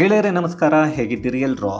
ಗೆಳೆಯರೇ, ನಮಸ್ಕಾರ. ಹೇಗಿದ್ದೀರಿ ಎಲ್ರು?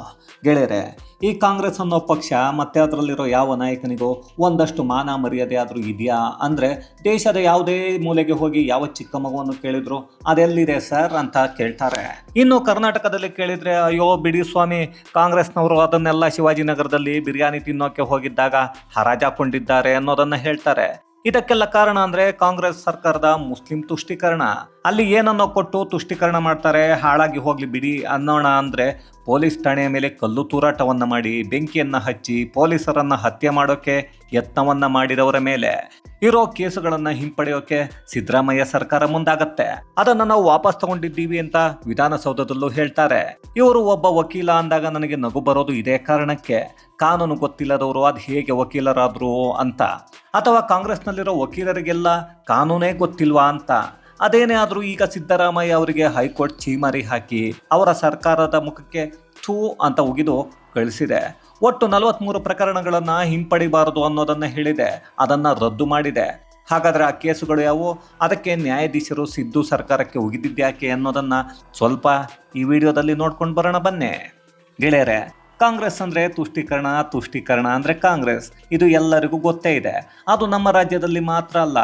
ಗೆಳೆಯರೆ, ಈ ಕಾಂಗ್ರೆಸ್ ಅನ್ನೋ ಪಕ್ಷ ಮತ್ತೆ ಅದರಲ್ಲಿರೋ ಯಾವ ನಾಯಕನಿಗೂ ಒಂದಷ್ಟು ಮಾನ ಮರ್ಯಾದೆ ಆದರೂ ಇದೆಯಾ? ಅಂದರೆ ದೇಶದ ಯಾವುದೇ ಮೂಲೆಗೆ ಹೋಗಿ ಯಾವ ಚಿಕ್ಕ ಮಗುವನ್ನು ಕೇಳಿದ್ರು ಅದೆಲ್ಲಿದೆ ಸರ್ ಅಂತ ಕೇಳ್ತಾರೆ. ಇನ್ನು ಕರ್ನಾಟಕದಲ್ಲಿ ಕೇಳಿದ್ರೆ, ಅಯ್ಯೋ ಬಿಡಿ ಸ್ವಾಮಿ, ಕಾಂಗ್ರೆಸ್ನವರು ಅದನ್ನೆಲ್ಲ ಶಿವಾಜಿನಗರದಲ್ಲಿ ಬಿರಿಯಾನಿ ತಿನ್ನೋಕೆ ಹೋಗಿದ್ದಾಗ ಹರಾಜಾಕೊಂಡಿದ್ದಾರೆ ಅನ್ನೋದನ್ನು ಹೇಳ್ತಾರೆ. ಇದಕ್ಕೆಲ್ಲ ಕಾರಣ ಅಂದ್ರೆ ಕಾಂಗ್ರೆಸ್ ಸರ್ಕಾರದ ಮುಸ್ಲಿಂ ತುಷ್ಟೀಕರಣ. ಅಲ್ಲಿ ಏನನ್ನೋ ಕೊಟ್ಟು ತುಷ್ಟೀಕರಣ ಮಾಡ್ತಾರೆ, ಹಾಳಾಗಿ ಹೋಗ್ಲಿ ಬಿಡಿ ಅನ್ನೋಣ ಅಂದ್ರೆ ಪೊಲೀಸ್ ಠಾಣೆಯ ಮೇಲೆ ಕಲ್ಲು ತೂರಾಟವನ್ನ ಮಾಡಿ, ಬೆಂಕಿಯನ್ನ ಹಚ್ಚಿ, ಪೊಲೀಸರನ್ನ ಹತ್ಯೆ ಮಾಡೋಕೆ ಯತ್ನವನ್ನ ಮಾಡಿದವರ ಮೇಲೆ. ಇರೋ ಕೇಸುಗಳನ್ನ ಹಿಂಪಡೆಯೋಕೆ ಸಿದ್ದರಾಮಯ್ಯ ಸರ್ಕಾರ ಮುಂದಾಗತ್ತೆ. ಅದನ್ನ ನಾವು ವಾಪಸ್ ತಗೊಂಡಿದ್ದೀವಿ ಅಂತ ವಿಧಾನಸೌಧದಲ್ಲೂ ಹೇಳ್ತಾರೆ. ಇವರು ಒಬ್ಬ ವಕೀಲ ಅಂದಾಗ ನನಗೆ ನಗು ಬರೋದು ಇದೇ ಕಾರಣಕ್ಕೆ. ಕಾನೂನು ಗೊತ್ತಿಲ್ಲದವರು, ಅದು ಹೇಗೆ ವಕೀಲರಾದ್ರು ಅಂತ. ಅಥವಾ ಕಾಂಗ್ರೆಸ್ನಲ್ಲಿರೋ ವಕೀಲರಿಗೆಲ್ಲ ಕಾನೂನೇ ಗೊತ್ತಿಲ್ವಾ ಅಂತ? ಅದೇನೇ ಆದರೂ ಈಗ ಸಿದ್ದರಾಮಯ್ಯ ಅವರಿಗೆ ಹೈಕೋರ್ಟ್ ಚೀಮಾರಿ ಹಾಕಿ ಅವರ ಸರ್ಕಾರದ ಮುಖಕ್ಕೆ ಥೂ ಅಂತ ಉಗಿದು ಕಳಿಸಿದೆ. ಒಟ್ಟು ನಲವತ್ತ್ಮೂರು ಪ್ರಕರಣಗಳನ್ನು ಹಿಂಪಡಿಬಾರದು ಅನ್ನೋದನ್ನು ಹೇಳಿದೆ. ಅದನ್ನು ರದ್ದು ಮಾಡಿದೆ. ಹಾಗಾದರೆ ಆ ಕೇಸುಗಳು ಯಾವುವು? ಅದಕ್ಕೆ ನ್ಯಾಯಾಧೀಶರು ಸಿದ್ದು ಸರ್ಕಾರಕ್ಕೆ ಉಗಿದಿದ್ದ್ಯಾಕೆ ಅನ್ನೋದನ್ನು ಸ್ವಲ್ಪ ಈ ವಿಡಿಯೋದಲ್ಲಿ ನೋಡ್ಕೊಂಡು ಬರೋಣ ಬನ್ನಿ. ಗೆಳೆಯರೆ ಕಾಂಗ್ರೆಸ್ ಅಂದ್ರೆ ತುಷ್ಟೀಕರಣ ತುಷ್ಟೀಕರಣ ಅಂದ್ರೆ ಕಾಂಗ್ರೆಸ್. ಇದು ಎಲ್ಲರಿಗೂ ಗೊತ್ತೇ ಇದೆ. ಅದು ನಮ್ಮ ರಾಜ್ಯದಲ್ಲಿ ಮಾತ್ರ ಅಲ್ಲ,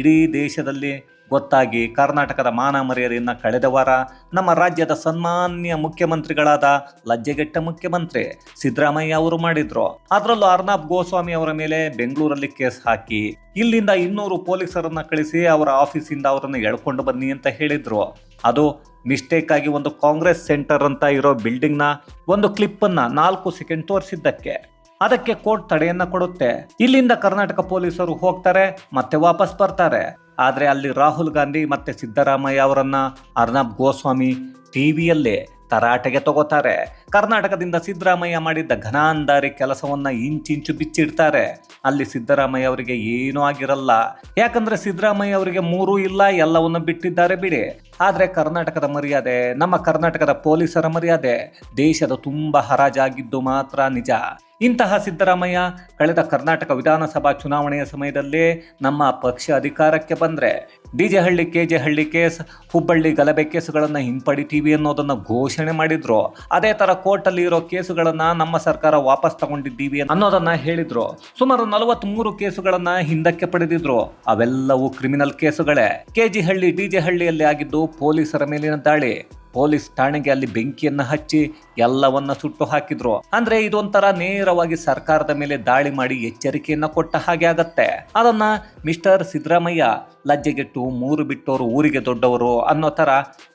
ಇಡೀ ದೇಶದಲ್ಲಿ ಗೊತ್ತಾಗಿ ಕರ್ನಾಟಕದ ಮಾನ ಮರ್ಯಾದೆಯನ್ನು ಕಳೆದ ವಾರ ನಮ್ಮ ರಾಜ್ಯದ ಸನ್ಮಾನ್ಯ ಮುಖ್ಯಮಂತ್ರಿಗಳಾದ ಲಜ್ಜೆಗೆಟ್ಟ ಮುಖ್ಯಮಂತ್ರಿ ಸಿದ್ದರಾಮಯ್ಯ ಅವರು ಮಾಡಿದ್ರು. ಅದರಲ್ಲೂ ಅರ್ನಾಬ್ ಗೋಸ್ವಾಮಿ ಅವರ ಮೇಲೆ ಬೆಂಗಳೂರಲ್ಲಿ ಕೇಸ್ ಹಾಕಿ, ಇಲ್ಲಿಂದ ಇನ್ನೂರು ಪೊಲೀಸರನ್ನ ಕಳಿಸಿ ಅವರ ಆಫೀಸಿಂದ ಅವರನ್ನು ಎಳ್ಕೊಂಡು ಬನ್ನಿ ಅಂತ ಹೇಳಿದ್ರು. ಅದು ಮಿಸ್ಟೇಕ್ ಆಗಿ ಒಂದು ಕಾಂಗ್ರೆಸ್ ಸೆಂಟರ್ ಅಂತ ಇರೋ ಬಿಲ್ಡಿಂಗ್ನ ಒಂದು ಕ್ಲಿಪ್ಪನ್ನು ನಾಲ್ಕು ಸೆಕೆಂಡ್ ತೋರಿಸಿದ್ದಕ್ಕೆ. ಅದಕ್ಕೆ ಕೋರ್ಟ್ ತಡೆಯನ್ನ ಕೊಡುತ್ತೆ. ಇಲ್ಲಿಂದ ಕರ್ನಾಟಕ ಪೊಲೀಸರು ಹೋಗ್ತಾರೆ, ಮತ್ತೆ ವಾಪಸ್ ಬರ್ತಾರೆ. ಆದರೆ ಅಲ್ಲಿ ರಾಹುಲ್ ಗಾಂಧಿ ಮತ್ತೆ ಸಿದ್ದರಾಮಯ್ಯ ಅವರನ್ನ ಅರ್ನಬ್ ಗೋಸ್ವಾಮಿ ಟಿವಿಯಲ್ಲೇ ತರಾಟೆಗೆ ತಗೋತಾರೆ. ಕರ್ನಾಟಕದಿಂದ ಸಿದ್ದರಾಮಯ್ಯ ಮಾಡಿದ್ದ ಘನಾಂಧಾರಿ ಕೆಲಸವನ್ನ ಇಂಚಿಂಚು ಬಿಚ್ಚಿಡ್ತಾರೆ. ಅಲ್ಲಿ ಸಿದ್ದರಾಮಯ್ಯ ಅವರಿಗೆ ಏನೂ ಆಗಿರಲ್ಲ. ಯಾಕಂದ್ರೆ ಸಿದ್ದರಾಮಯ್ಯ ಅವರಿಗೆ ಮೂರೂ ಇಲ್ಲ, ಎಲ್ಲವನ್ನು ಬಿಟ್ಟಿದ್ದಾರೆ ಬಿಡಿ. ಆದ್ರೆ ಕರ್ನಾಟಕದ ಮರ್ಯಾದೆ ನಮ್ಮ ಕರ್ನಾಟಕದ ಪೊಲೀಸರ ಮರ್ಯಾದೆ ದೇಶದ ತುಂಬ ಹರಾಜಾಗಿದ್ದು ಮಾತ್ರ ನಿಜ. ಇಂತಹ ಸಿದ್ದರಾಮಯ್ಯ ಕಳೆದ ಕರ್ನಾಟಕ ವಿಧಾನಸಭಾ ಚುನಾವಣೆಯ ಸಮಯದಲ್ಲೇ ನಮ್ಮ ಪಕ್ಷ ಅಧಿಕಾರಕ್ಕೆ ಬಂದರೆ D J Halli K J Halli case, Hubballi ಗಲಭೆ ಕೇಸುಗಳನ್ನು ಹಿಂಪಡಿತೀವಿ ಅನ್ನೋದನ್ನು ಘೋಷಣೆ ಮಾಡಿದ್ರು. ಅದೇ ಥರ ಕೋರ್ಟಲ್ಲಿ ಇರೋ ಕೇಸುಗಳನ್ನು ನಮ್ಮ ಸರ್ಕಾರ ವಾಪಸ್ ತಗೊಂಡಿದ್ದೀವಿ ಅನ್ನೋದನ್ನು ಹೇಳಿದ್ರು. ಸುಮಾರು ನಲವತ್ಮೂರು ಕೇಸುಗಳನ್ನು ಹಿಂದಕ್ಕೆ ಪಡೆದಿದ್ರು. ಅವೆಲ್ಲವೂ ಕ್ರಿಮಿನಲ್ ಕೇಸುಗಳೇ. ಕೆ ಹಳ್ಳಿ, ಡಿಜೆ ಹಳ್ಳಿಯಲ್ಲಿ ಆಗಿದ್ದು ಪೊಲೀಸರ ಮೇಲಿನ ದಾಳಿ. ಪೊಲೀಸ್ ಠಾಣೆಗೆ ಅಲ್ಲಿ ಬೆಂಕಿಯನ್ನು ಹಚ್ಚಿ ಎಲ್ಲವನ್ನ ಸುಟ್ಟು ಹಾಕಿದ್ರು. ಅಂದ್ರೆ ಇದೊಂಥರ ನೇರವಾಗಿ ಸರ್ಕಾರದ ಮೇಲೆ ದಾಳಿ ಮಾಡಿ ಎಚ್ಚರಿಕೆಯನ್ನ ಕೊಟ್ಟ ಹಾಗೆ ಆಗತ್ತೆ. ಅದನ್ನ ಮಿಸ್ಟರ್ ಸಿದ್ದರಾಮಯ್ಯ ಲಜ್ಜೆಗೆಟ್ಟು ಮೂರು ಬಿಟ್ಟವರು ಊರಿಗೆ ದೊಡ್ಡವರು ಅನ್ನೋ ಥರ,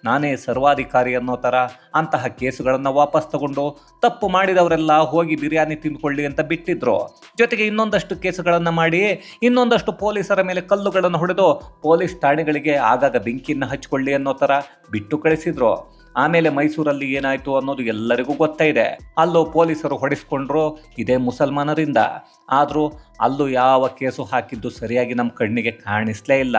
ನಾನೇ ಸರ್ವಾಧಿಕಾರಿ ಅನ್ನೋ ಥರ ಅಂತಹ ಕೇಸುಗಳನ್ನು ವಾಪಸ್ ತಗೊಂಡು ತಪ್ಪು ಮಾಡಿದವರೆಲ್ಲ ಹೋಗಿ ಬಿರಿಯಾನಿ ತಿಂದ್ಕೊಳ್ಳಿ ಅಂತ ಬಿಟ್ಟಿದ್ರು. ಜೊತೆಗೆ ಇನ್ನೊಂದಷ್ಟು ಕೇಸುಗಳನ್ನು ಮಾಡಿ ಇನ್ನೊಂದಷ್ಟು ಪೊಲೀಸರ ಮೇಲೆ ಕಲ್ಲುಗಳನ್ನು ಹೊಡೆದು ಪೊಲೀಸ್ ಠಾಣೆಗಳಿಗೆ ಆಗಾಗ ಬೆಂಕಿಯನ್ನು ಹಚ್ಚಿಕೊಳ್ಳಿ ಅನ್ನೋ ಥರ ಬಿಟ್ಟು ಕಳಿಸಿದ್ರು. ಆಮೇಲೆ ಮೈಸೂರಲ್ಲಿ ಏನಾಯ್ತು ಅನ್ನೋದು ಎಲ್ಲರಿಗೂ ಗೊತ್ತೇ ಇದೆ. ಅಲ್ಲೂ ಪೊಲೀಸರು ಹೊಡೆಸ್ಕೊಂಡ್ರು ಇದೇ ಮುಸಲ್ಮಾನರಿಂದ. ಆದರೂ ಅಲ್ಲೂ ಯಾವ ಕೇಸು ಹಾಕಿದ್ದು ಸರಿಯಾಗಿ ನಮ್ಮ ಕಣ್ಣಿಗೆ ಕಾಣಿಸ್ಲೇ ಇಲ್ಲ.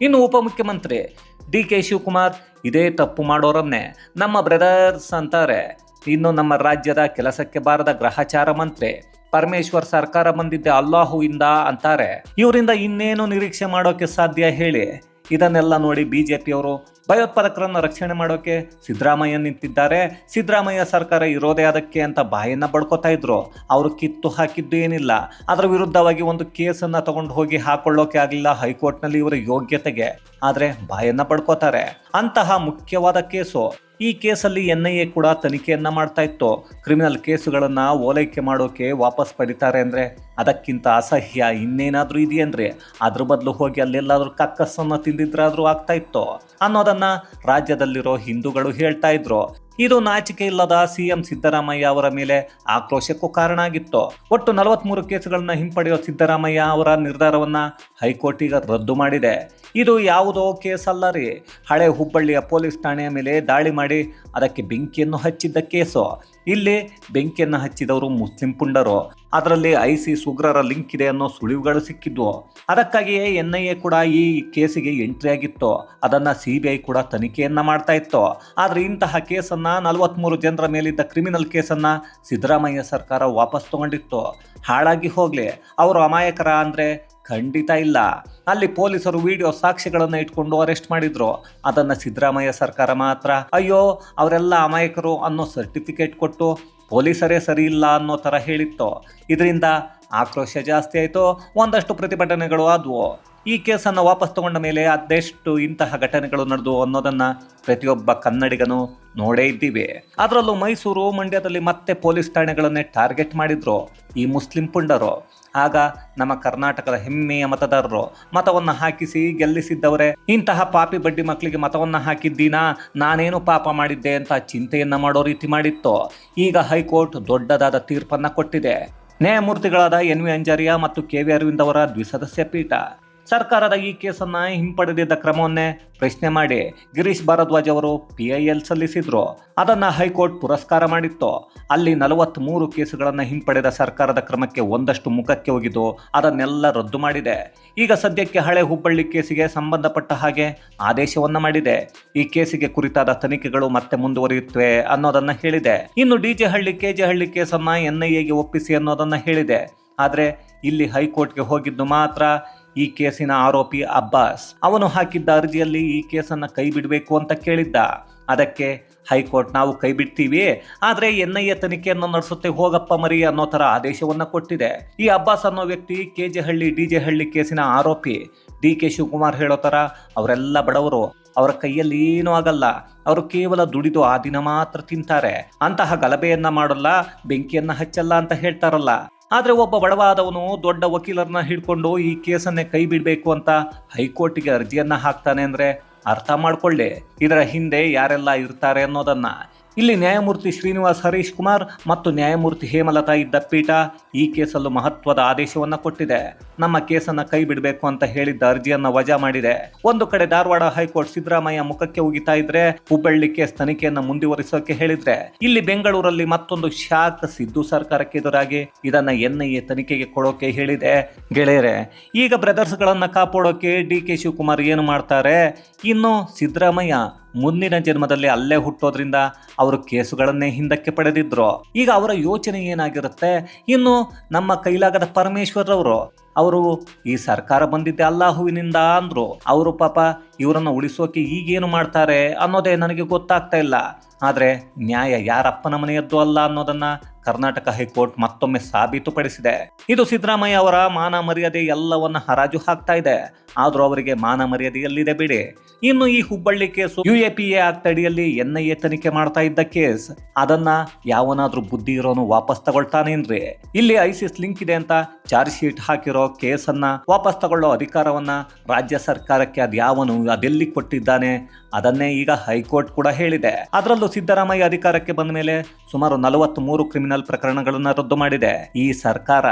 ಇನ್ನು ಉಪಮುಖ್ಯಮಂತ್ರಿ ಡಿ ಕೆ ಶಿವಕುಮಾರ್ ಇದೇ ತಪ್ಪು ಮಾಡೋರನ್ನೇ ನಮ್ಮ ಬ್ರದರ್ಸ್ ಅಂತಾರೆ. ಇನ್ನು ನಮ್ಮ ರಾಜ್ಯದ ಕೆಲಸಕ್ಕೆ ಬಾರದ ಗ್ರಹಚಾರ ಮಂತ್ರಿ ಪರಮೇಶ್ವರ್ ಸರ್ಕಾರ ಬಂದಿದ್ದೆ ಅಲ್ಲಾಹು ಇಂದ ಅಂತಾರೆ. ಇವರಿಂದ ಇನ್ನೇನು ನಿರೀಕ್ಷೆ ಮಾಡೋಕೆ ಸಾಧ್ಯ ಹೇಳಿ. ಇದನ್ನೆಲ್ಲ ನೋಡಿ ಬಿಜೆಪಿಯವರು ಭಯೋತ್ಪಾದಕರನ್ನ ರಕ್ಷಣೆ ಮಾಡೋಕೆ ಸಿದ್ದರಾಮಯ್ಯ ನಿಂತಿದ್ದಾರೆ. ಸಿದ್ದರಾಮಯ್ಯ ಸರ್ಕಾರ ಇರೋದೇ ಅದಕ್ಕೆ ಅಂತ ಬಾಯನ್ನು ಬಡ್ಕೋತಾ ಇದ್ರು. ಅವರು ಕಿತ್ತು ಹಾಕಿದ್ದು ಏನಿಲ್ಲ. ಅದರ ವಿರುದ್ಧವಾಗಿ ಒಂದು ಕೇಸನ್ನು ತಗೊಂಡು ಹೋಗಿ ಹಾಕೊಳ್ಳೋಕೆ ಆಗಲಿಲ್ಲ ಹೈಕೋರ್ಟ್ನಲ್ಲಿ ಇವರ ಯೋಗ್ಯತೆಗೆ. ಆದರೆ ಬಾಯನ್ನು ಪಡ್ಕೋತಾರೆ ಅಂತಹ ಮುಖ್ಯವಾದ ಕೇಸು. ಈ ಕೇಸಲ್ಲಿ ಎನ್ ಐ ಎ ಕೂಡ ತನಿಖೆಯನ್ನ ಮಾಡ್ತಾ ಇತ್ತು. ಕ್ರಿಮಿನಲ್ ಕೇಸುಗಳನ್ನ ಓಲೈಕೆ ಮಾಡೋಕೆ ವಾಪಸ್ ಪಡಿತಾರೆ ಅಂದ್ರೆ ಅದಕ್ಕಿಂತ ಅಸಹ್ಯ ಇನ್ನೇನಾದರೂ ಇದೆಯೇನ್ರಿ ಅದ್ರ ಬದಲು ಹೋಗಿ ಅಲ್ಲೆಲ್ಲಾದರೂ ಕಕ್ಕಸ್ಸನ್ನು ತಿಂದಿದ್ರಾದರೂ ಆಗ್ತಾ ಇತ್ತು? ಅನ್ನೋದನ್ನು ರಾಜ್ಯದಲ್ಲಿರೋ ಹಿಂದೂಗಳು ಹೇಳ್ತಾ ಇದ್ರು. ಇದು ನಾಚಿಕೆ ಇಲ್ಲದ ಸಿಎಂ ಸಿದ್ದರಾಮಯ್ಯ ಅವರ ಮೇಲೆ ಆಕ್ರೋಶಕ್ಕೂ ಕಾರಣ ಆಗಿತ್ತು? ಒಟ್ಟು ನಲವತ್ಮೂರು ಕೇಸುಗಳನ್ನು ಹಿಂಪಡೆಯೋ ಸಿದ್ದರಾಮಯ್ಯ ಅವರ ನಿರ್ಧಾರವನ್ನ ಹೈಕೋರ್ಟ್ ಈಗ ರದ್ದು ಮಾಡಿದೆ. ಇದು ಯಾವುದೋ ಕೇಸ್ ಅಲ್ಲ ರೀ. ಹಳೆ ಹುಬ್ಬಳ್ಳಿಯ ಪೊಲೀಸ್ ಠಾಣೆಯ ಮೇಲೆ ದಾಳಿ ಮಾಡಿ ಅದಕ್ಕೆ ಬೆಂಕಿಯನ್ನು ಹಚ್ಚಿದ್ದ ಕೇಸು. ಇಲ್ಲಿ ಬೆಂಕಿಯನ್ನು ಹಚ್ಚಿದವರು ಮುಸ್ಲಿಂ ಪುಂಡರು. ಅದರಲ್ಲಿ ಐಸಿಸ್ ಉಗ್ರರ ಲಿಂಕ್ ಇದೆ ಅನ್ನೋ ಸುಳಿವುಗಳು ಸಿಕ್ಕಿದ್ವು. ಅದಕ್ಕಾಗಿಯೇ ಎನ್ ಐ ಎ ಕೂಡ ಈ ಕೇಸಿಗೆ ಎಂಟ್ರಿ ಆಗಿತ್ತು. ಅದನ್ನ ಸಿ ಬಿ ಐ ಕೂಡ ತನಿಖೆಯನ್ನ ಮಾಡ್ತಾ ಇತ್ತು. ಆದ್ರೆ ಇಂತಹ ಕೇಸನ್ನ ನಲವತ್ಮೂರು ಜನರ ಮೇಲಿದ್ದ ಕ್ರಿಮಿನಲ್ ಕೇಸನ್ನ ಸಿದ್ದರಾಮಯ್ಯ ಸರ್ಕಾರ ವಾಪಸ್ ತಗೊಂಡಿತ್ತು. ಹಾಳಾಗಿ ಹೋಗ್ಲಿ. ಅವರು ಅಮಾಯಕರ ಅಂದ್ರೆ ಖಂಡಿತ ಇಲ್ಲ. ಅಲ್ಲಿ ಪೊಲೀಸರು ವಿಡಿಯೋ ಸಾಕ್ಷಿಗಳನ್ನು ಇಟ್ಕೊಂಡು ಅರೆಸ್ಟ್ ಮಾಡಿದ್ರು. ಅದನ್ನ ಸಿದ್ದರಾಮಯ್ಯ ಸರ್ಕಾರ ಮಾತ್ರ. ಅಯ್ಯೋ, ಅವರೆಲ್ಲ ಅಮಾಯಕರು ಅನ್ನೋ ಸರ್ಟಿಫಿಕೇಟ್ ಕೊಟ್ಟು ಪೊಲೀಸರೇ ಸರಿ ಇಲ್ಲ ಅನ್ನೋ ಥರ ಹೇಳಿತ್ತು. ಇದರಿಂದ ಆಕ್ರೋಶ ಜಾಸ್ತಿ ಆಯಿತು. ಒಂದಷ್ಟು ಪ್ರತಿಭಟನೆಗಳು ಆದವು. ಈ ಕೇಸನ್ನು ವಾಪಸ್ ತಗೊಂಡ ಮೇಲೆ ಅದೆಷ್ಟು ಇಂತಹ ಘಟನೆಗಳು ನಡೆದು ಅನ್ನೋದನ್ನ ಪ್ರತಿಯೊಬ್ಬ ಕನ್ನಡಿಗನು ನೋಡೇ ಇದ್ದೀವಿ. ಅದರಲ್ಲೂ ಮೈಸೂರು, ಮಂಡ್ಯದಲ್ಲಿ ಮತ್ತೆ ಪೊಲೀಸ್ ಠಾಣೆಗಳನ್ನೇ ಟಾರ್ಗೆಟ್ ಮಾಡಿದ್ರು ಈ ಮುಸ್ಲಿಂ ಪುಂಡರು. ಆಗ ನಮ್ಮ ಕರ್ನಾಟಕದ ಹೆಮ್ಮೆಯ ಮತದಾರರು, ಮತವನ್ನ ಹಾಕಿಸಿ ಗೆಲ್ಲಿಸಿದ್ದವರೇ. ಇಂತಹ ಪಾಪಿ ಬಡ್ಡಿ ಮಕ್ಕಳಿಗೆ ಮತವನ್ನ ಹಾಕಿದ್ದೀನಾ? ನಾನೇನು ಪಾಪ ಮಾಡಿದ್ದೆ ಅಂತ ಚಿಂತೆಯನ್ನ ಮಾಡೋ ರೀತಿ ಮಾಡಿತ್ತು. ಈಗ ಹೈಕೋರ್ಟ್ ದೊಡ್ಡದಾದ ತೀರ್ಪನ್ನ ಕೊಟ್ಟಿದೆ. ನ್ಯಾಯಮೂರ್ತಿಗಳಾದ ಎನ್ ವಿ ಅಂಜಾರಿಯಾ ಮತ್ತು ಕೆ ವಿ ಅರವಿಂದ್ ಅವರ ದ್ವಿಸದಸ್ಯ ಪೀಠ. ಸರ್ಕಾರದ ಈ ಕೇಸನ್ನ ಹಿಂಪಡೆದಿದ್ದ ಕ್ರಮವನ್ನೇ ಪ್ರಶ್ನೆ ಮಾಡಿ ಗಿರೀಶ್ ಭಾರದ್ವಾಜ್ ಅವರು ಪಿ ಐ ಎಲ್ ಸಲ್ಲಿಸಿದ್ರು. ಅದನ್ನ ಹೈಕೋರ್ಟ್ ಪುರಸ್ಕಾರ ಮಾಡಿತ್ತು. ಅಲ್ಲಿ ನಲವತ್ತ್ಮೂರು ಕೇಸುಗಳನ್ನು ಹಿಂಪಡೆದ ಸರ್ಕಾರದ ಕ್ರಮಕ್ಕೆ ಒಂದಷ್ಟು ಮುಖಕ್ಕೆ ಹೋಗಿದ್ದು ಅದನ್ನೆಲ್ಲ ರದ್ದು ಮಾಡಿದೆ. ಈಗ ಸದ್ಯಕ್ಕೆ ಹಳೆ ಹುಬ್ಬಳ್ಳಿ ಕೇಸಿಗೆ ಸಂಬಂಧಪಟ್ಟ ಹಾಗೆ ಆದೇಶವನ್ನ ಮಾಡಿದೆ. ಈ ಕೇಸಿಗೆ ಕುರಿತಾದ ತನಿಖೆಗಳು ಮತ್ತೆ ಮುಂದುವರಿಯುತ್ತವೆ ಅನ್ನೋದನ್ನ ಹೇಳಿದೆ. ಇನ್ನು ಡಿಜೆ ಹಳ್ಳಿ ಕೆಜೆ ಹಳ್ಳಿ ಕೇಸನ್ನ ಎನ್ಐಎಗೆ ಒಪ್ಪಿಸಿ ಅನ್ನೋದನ್ನ ಹೇಳಿದೆ. ಆದರೆ ಇಲ್ಲಿ ಹೈಕೋರ್ಟ್ಗೆ ಹೋಗಿದ್ದು ಮಾತ್ರ ಈ ಕೇಸಿನ ಆರೋಪಿ ಅಬ್ಬಾಸ್. ಅವನು ಹಾಕಿದ್ದ ಅರ್ಜಿಯಲ್ಲಿ ಈ ಕೇಸನ್ನ ಕೈ ಬಿಡಬೇಕು ಅಂತ ಕೇಳಿದ್ದ. ಅದಕ್ಕೆ ಹೈಕೋರ್ಟ್ ನಾವು ಕೈ ಬಿಡ್ತೀವಿ, ಆದರೆ ಎನ್ ಐ ಎ ತನಿಖೆಯನ್ನು ನಡೆಸುತ್ತೆ ಹೋಗಪ್ಪ ಮರಿ ಅನ್ನೋ ಥರ ಆದೇಶವನ್ನ ಕೊಟ್ಟಿದೆ. ಈ ಅಬ್ಬಾಸ್ ಅನ್ನೋ ವ್ಯಕ್ತಿ K J Halli, D J Halli ಕೇಸಿನ ಆರೋಪಿ. ಡಿ ಕೆ ಶಿವಕುಮಾರ್ ಹೇಳೋ ಥರ ಅವರೆಲ್ಲ ಬಡವರು, ಅವರ ಕೈಯಲ್ಲಿ ಏನೂ ಆಗಲ್ಲ. ಅವರು ಕೇವಲ ದುಡಿದು ಆ ದಿನ ಮಾತ್ರ ತಿಂತಾರೆ. ಅಂತಹ ಗಲಭೆಯನ್ನ ಮಾಡಲ್ಲ, ಬೆಂಕಿಯನ್ನ ಹಚ್ಚಲ್ಲ ಅಂತ ಹೇಳ್ತಾರಲ್ಲ. ಆದ್ರೆ ಒಬ್ಬ ಬಡವಾದವನು ದೊಡ್ಡ ವಕೀಲರನ್ನ ಹಿಡ್ಕೊಂಡು ಈ ಕೇಸನ್ನೇ ಕೈ ಬಿಡಬೇಕು ಅಂತ ಹೈಕೋರ್ಟಿಗೆ ಅರ್ಜಿಯನ್ನ ಹಾಕ್ತಾನೆ ಅಂದರೆ ಅರ್ಥ ಮಾಡಿಕೊಳ್ಳಿ. ಇದರ ಹಿಂದೆ ಯಾರೆಲ್ಲ ಇರ್ತಾರೆ ಅನ್ನೋದನ್ನ ಇಲ್ಲಿ ನ್ಯಾಯಮೂರ್ತಿ ಶ್ರೀನಿವಾಸ್ ಹರೀಶ್ ಕುಮಾರ್ ಮತ್ತು ನ್ಯಾಯಮೂರ್ತಿ ಹೇಮಲತಾ ಇದ್ದ ಪೀಠ ಈ ಕೇಸಲ್ಲೂ ಮಹತ್ವದ ಆದೇಶವನ್ನ ಕೊಟ್ಟಿದೆ. ನಮ್ಮ ಕೇಸನ್ನ ಕೈ ಬಿಡಬೇಕು ಅಂತ ಹೇಳಿದ್ದ ಅರ್ಜಿಯನ್ನ ವಜಾ ಮಾಡಿದೆ. ಒಂದು ಕಡೆ ಧಾರವಾಡ ಹೈಕೋರ್ಟ್ ಸಿದ್ದರಾಮಯ್ಯ ಮುಖಕ್ಕೆ ಉಗಿತಾ ಇದ್ರೆ ಹುಬ್ಬಳ್ಳಿ ಕೇಸ್ ತನಿಖೆಯನ್ನ ಮುಂದುವರಿಸೋಕೆ ಹೇಳಿದ್ರೆ. ಇಲ್ಲಿ ಬೆಂಗಳೂರಲ್ಲಿ ಮತ್ತೊಂದು ಶಾಕ್ ಸಿದ್ದು ಸರ್ಕಾರಕ್ಕೆ ಎದುರಾಗಿ ಇದನ್ನ ಎನ್ಐಎ ತನಿಖೆಗೆ ಕೊಡೋಕೆ ಹೇಳಿದೆ. ಗೆಳೆಯರೆ, ಈಗ ಬ್ರದರ್ಸ್ಗಳನ್ನ ಕಾಪಾಡೋಕೆ ಡಿ ಕೆ ಶಿವಕುಮಾರ್ ಏನು ಮಾಡ್ತಾರೆ? ಇನ್ನು ಸಿದ್ದರಾಮಯ್ಯ ಮುಂದಿನ ಜನ್ಮದಲ್ಲಿ ಅಲ್ಲೇ ಹುಟ್ಟೋದ್ರಿಂದ ಅವರು ಕೇಸುಗಳನ್ನೇ ಹಿಂದಕ್ಕೆ ಪಡೆದಿದ್ರು. ಈಗ ಅವರ ಯೋಚನೆ ಏನಾಗಿರುತ್ತೆ? ಇನ್ನು ನಮ್ಮ ಕೈಲಾಗದ ಪರಮೇಶ್ವರರವರು, ಅವರು ಈ ಸರ್ಕಾರ ಬಂದಿದ್ದೆ ಅಲ್ಲಾಹುವಿನಿಂದ ಅಂದ್ರು. ಅವರು ಪಾಪ ಇವರನ್ನ ಉಳಿಸೋಕೆ ಈಗೇನು ಮಾಡ್ತಾರೆ ಅನ್ನೋದೇ ನನಗೆ ಗೊತ್ತಾಗ್ತಾ ಇಲ್ಲ. ಆದ್ರೆ ನ್ಯಾಯ ಯಾರಪ್ಪನ ಮನೆಯದ್ದು ಅಲ್ಲ ಅನ್ನೋದನ್ನ ಕರ್ನಾಟಕ ಹೈಕೋರ್ಟ್ ಮತ್ತೊಮ್ಮೆ ಸಾಬೀತುಪಡಿಸಿದೆ. ಇದು ಸಿದ್ದರಾಮಯ್ಯ ಅವರ ಮಾನ ಮರ್ಯಾದೆ ಎಲ್ಲವನ್ನ ಹರಾಜು ಹಾಕ್ತಾ ಇದೆ. ಆದ್ರೂ ಅವರಿಗೆ ಮಾನ ಮರ್ಯಾದೆ ಎಲ್ಲಿದೆ ಬಿಡಿ. ಇನ್ನು ಈ Hubballi case U A P A act ಅಡಿಯಲ್ಲಿ ಎ ತನಿಖೆ ಮಾಡ್ತಾ ಇದ್ದ ಕೇಸ್. ಅದನ್ನ ಯಾವನಾದ್ರೂ ಬುದ್ಧಿ ಇರೋನು ವಾಪಸ್ ತಗೊಳ್ತಾನೇನ್ರಿ? ಇಲ್ಲಿ ಐಸಿಸ್ ಲಿಂಕ್ ಇದೆ ಅಂತ ಚಾರ್ಜ್ ಶೀಟ್ ಹಾಕಿರೋ ಕೇಸನ್ನ ವಾಪಸ್ ತಗೊಳ್ಳೋ ಅಧಿಕಾರವನ್ನ ರಾಜ್ಯ ಸರ್ಕಾರಕ್ಕೆ ಅದ್ಯಾವನು ಅದೆಲ್ಲಿ ಕೊಟ್ಟಿದ್ದಾನೆ? ಅದನ್ನೇ ಈಗ ಹೈಕೋರ್ಟ್ ಕೂಡ ಹೇಳಿದೆ. ಅದರಲ್ಲೂ ಸಿದ್ದರಾಮಯ್ಯ ಅಧಿಕಾರಕ್ಕೆ ಬಂದ ಮೇಲೆ ಸುಮಾರು ನಲವತ್ತ್ ಮೂರು ಕ್ರಿಮಿನಲ್ ಪ್ರಕರಣಗಳನ್ನ ರದ್ದು ಮಾಡಿದೆ. ಈ ಸರ್ಕಾರ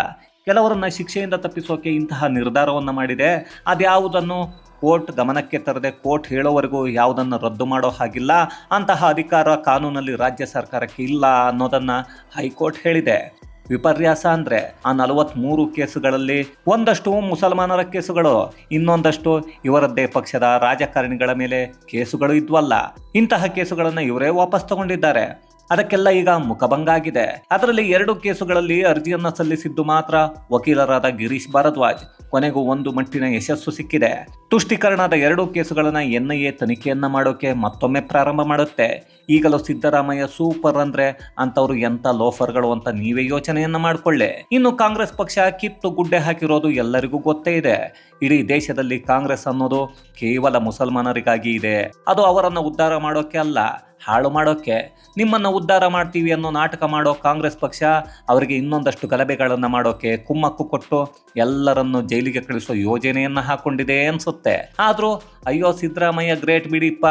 ಕೆಲವರನ್ನ ಶಿಕ್ಷೆಯಿಂದ ತಪ್ಪಿಸೋಕೆ ಇಂತಹ ನಿರ್ಧಾರವನ್ನು ಮಾಡಿದೆ. ಅದ್ಯಾವುದನ್ನು ಕೋರ್ಟ್ ಗಮನಕ್ಕೆ ತರದೆ ಕೋರ್ಟ್ ಹೇಳೋವರೆಗೂ ಯಾವುದನ್ನು ರದ್ದು ಮಾಡೋ ಹಾಗಿಲ್ಲ. ಅಂತಹ ಅಧಿಕಾರ ಕಾನೂನಲ್ಲಿ ರಾಜ್ಯ ಸರ್ಕಾರಕ್ಕೆ ಇಲ್ಲ ಅನ್ನೋದನ್ನು ಹೈಕೋರ್ಟ್ ಹೇಳಿದೆ. ವಿಪರ್ಯಾಸ ಅಂದರೆ ಆ ನಲವತ್ತ್ಮೂರು ಕೇಸುಗಳಲ್ಲಿ ಒಂದಷ್ಟು ಮುಸಲ್ಮಾನರ ಕೇಸುಗಳು, ಇನ್ನೊಂದಷ್ಟು ಇವರದ್ದೇ ಪಕ್ಷದ ರಾಜಕಾರಣಿಗಳ ಮೇಲೆ ಕೇಸುಗಳು ಇದ್ವಲ್ಲ. ಇಂತಹ ಕೇಸುಗಳನ್ನು ಇವರೇ ವಾಪಸ್ ತಗೊಂಡಿದ್ದಾರೆ. ಅದಕ್ಕೆಲ್ಲ ಈಗ ಮುಖಭಂಗ ಆಗಿದೆ ಅದರಲ್ಲಿ ಎರಡು ಕೇಸುಗಳಲ್ಲಿ ಅರ್ಜಿಯನ್ನ ಸಲ್ಲಿಸಿದ್ದು ಮಾತ್ರ ವಕೀಲರಾದ ಗಿರೀಶ್ ಭಾರದ್ವಾಜ್. ಕೊನೆಗೂ ಒಂದು ಮಟ್ಟಿನ ಯಶಸ್ಸು ಸಿಕ್ಕಿದೆ. ತುಷ್ಟೀಕರಣದ ಎರಡು ಕೇಸುಗಳನ್ನ ಎನ್ಐಎ ತನಿಖೆಯನ್ನ ಮಾಡೋಕೆ ಮತ್ತೊಮ್ಮೆ ಪ್ರಾರಂಭ ಮಾಡುತ್ತೆ. ಈಗಲೂ ಸಿದ್ದರಾಮಯ್ಯ ಸೂಪರ್ ಅಂದ್ರೆ ಅಂತವ್ರು ಎಂತ ಲೋಫರ್ಗಳು ಅಂತ ನೀವೇ ಯೋಚನೆಯನ್ನ ಮಾಡ್ಕೊಳ್ಳಿ. ಇನ್ನು ಕಾಂಗ್ರೆಸ್ ಪಕ್ಷ ಕಿತ್ತು ಗುಡ್ಡೆ ಹಾಕಿರೋದು ಎಲ್ಲರಿಗೂ ಗೊತ್ತೇ ಇದೆ. ಇಡೀ ದೇಶದಲ್ಲಿ ಕಾಂಗ್ರೆಸ್ ಅನ್ನೋದು ಕೇವಲ ಮುಸಲ್ಮಾನರಿಗಾಗಿ ಇದೆ. ಅದು ಅವರನ್ನು ಉದ್ಧಾರ ಮಾಡೋಕೆ ಅಲ್ಲ, ಹಾಳು ಮಾಡೋಕೆ. ನಿಮ್ಮನ್ನ ಉದ್ಧಾರ ಮಾಡ್ತೀವಿ ಅನ್ನೋ ನಾಟಕ ಮಾಡೋ ಕಾಂಗ್ರೆಸ್ ಪಕ್ಷ ಅವರಿಗೆ ಇನ್ನೊಂದಷ್ಟು ಗಲಭೆಗಳನ್ನು ಮಾಡೋಕೆ ಕುಮ್ಮಕ್ಕು ಕೊಟ್ಟು ಎಲ್ಲರನ್ನು ಜೈಲಿಗೆ ಕಳಿಸೋ ಯೋಜನೆಯನ್ನ ಹಾಕೊಂಡಿದೆ ಅನ್ಸುತ್ತೆ. ಆದ್ರೂ, ಅಯ್ಯೋ ಸಿದ್ದರಾಮಯ್ಯ ಗ್ರೇಟ್ ಬಿಡಿಪ್ಪ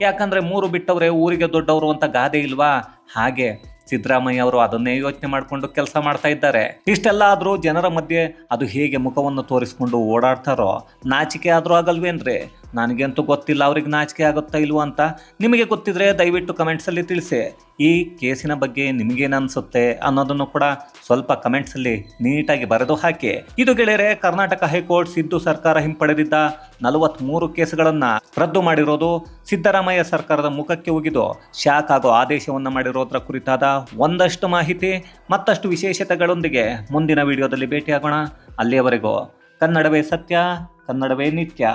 ಯಾಕಂದ್ರೆ ಮೂರು ಬಿಟ್ಟವ್ರೆ ಊರಿಗೆ ದೊಡ್ಡವರು ಅಂತ ಗಾದೆ ಇಲ್ವಾ? ಹಾಗೆ ಸಿದ್ದರಾಮಯ್ಯ ಅವರು ಅದನ್ನೇ ಯೋಚನೆ ಮಾಡಿಕೊಂಡು ಕೆಲಸ ಮಾಡ್ತಾ ಇದ್ದಾರೆ. ಇಷ್ಟೆಲ್ಲ ಆದರೂ ಜನರ ಮಧ್ಯೆ ಅದು ಹೇಗೆ ಮುಖವನ್ನು ತೋರಿಸ್ಕೊಂಡು ಓಡಾಡ್ತಾರೋ ನಾಚಿಕೆ ಆದರೂ ಆಗಲ್ವೇನ್ರಿ? ನನಗಂತೂ ಗೊತ್ತಿಲ್ಲ ಅವ್ರಿಗೆ ನಾಚಿಕೆ ಆಗುತ್ತಾ ಇಲ್ವೋ ಅಂತ. ನಿಮಗೆ ಗೊತ್ತಿದ್ರೆ ದಯವಿಟ್ಟು ಕಮೆಂಟ್ಸಲ್ಲಿ ತಿಳಿಸಿ. ಈ ಕೇಸಿನ ಬಗ್ಗೆ ನಿಮಗೇನು ಅನಿಸುತ್ತೆ ಅನ್ನೋದನ್ನು ಕೂಡ ಸ್ವಲ್ಪ ಕಮೆಂಟ್ಸಲ್ಲಿ ನೀಟಾಗಿ ಬರೆದು ಹಾಕಿ. ಇದು ಗೆಳೆಯರೆ, ಕರ್ನಾಟಕ ಹೈಕೋರ್ಟ್ ಸಿದ್ದು ಸರ್ಕಾರ ಹಿಂಪಡೆದಿದ್ದ ನಲವತ್ತ್ಮೂರು ಕೇಸುಗಳನ್ನು ರದ್ದು ಮಾಡಿರೋದು ಸಿದ್ದರಾಮಯ್ಯ ಸರ್ಕಾರದ ಮುಖಕ್ಕೆ ಉಗಿದು. ಶಾಕ್ ಆಗೋ ಆದೇಶವನ್ನು ಮಾಡಿರೋದ್ರ ಕುರಿತಾದ ಒಂದಷ್ಟು ಮಾಹಿತಿ, ಮತ್ತಷ್ಟು ವಿಶೇಷತೆಗಳೊಂದಿಗೆ ಮುಂದಿನ ವಿಡಿಯೋದಲ್ಲಿ ಭೇಟಿಯಾಗೋಣ. ಅಲ್ಲಿಯವರೆಗೂ ಕನ್ನಡವೇ ಸತ್ಯ, ಕನ್ನಡವೇ ನಿತ್ಯ.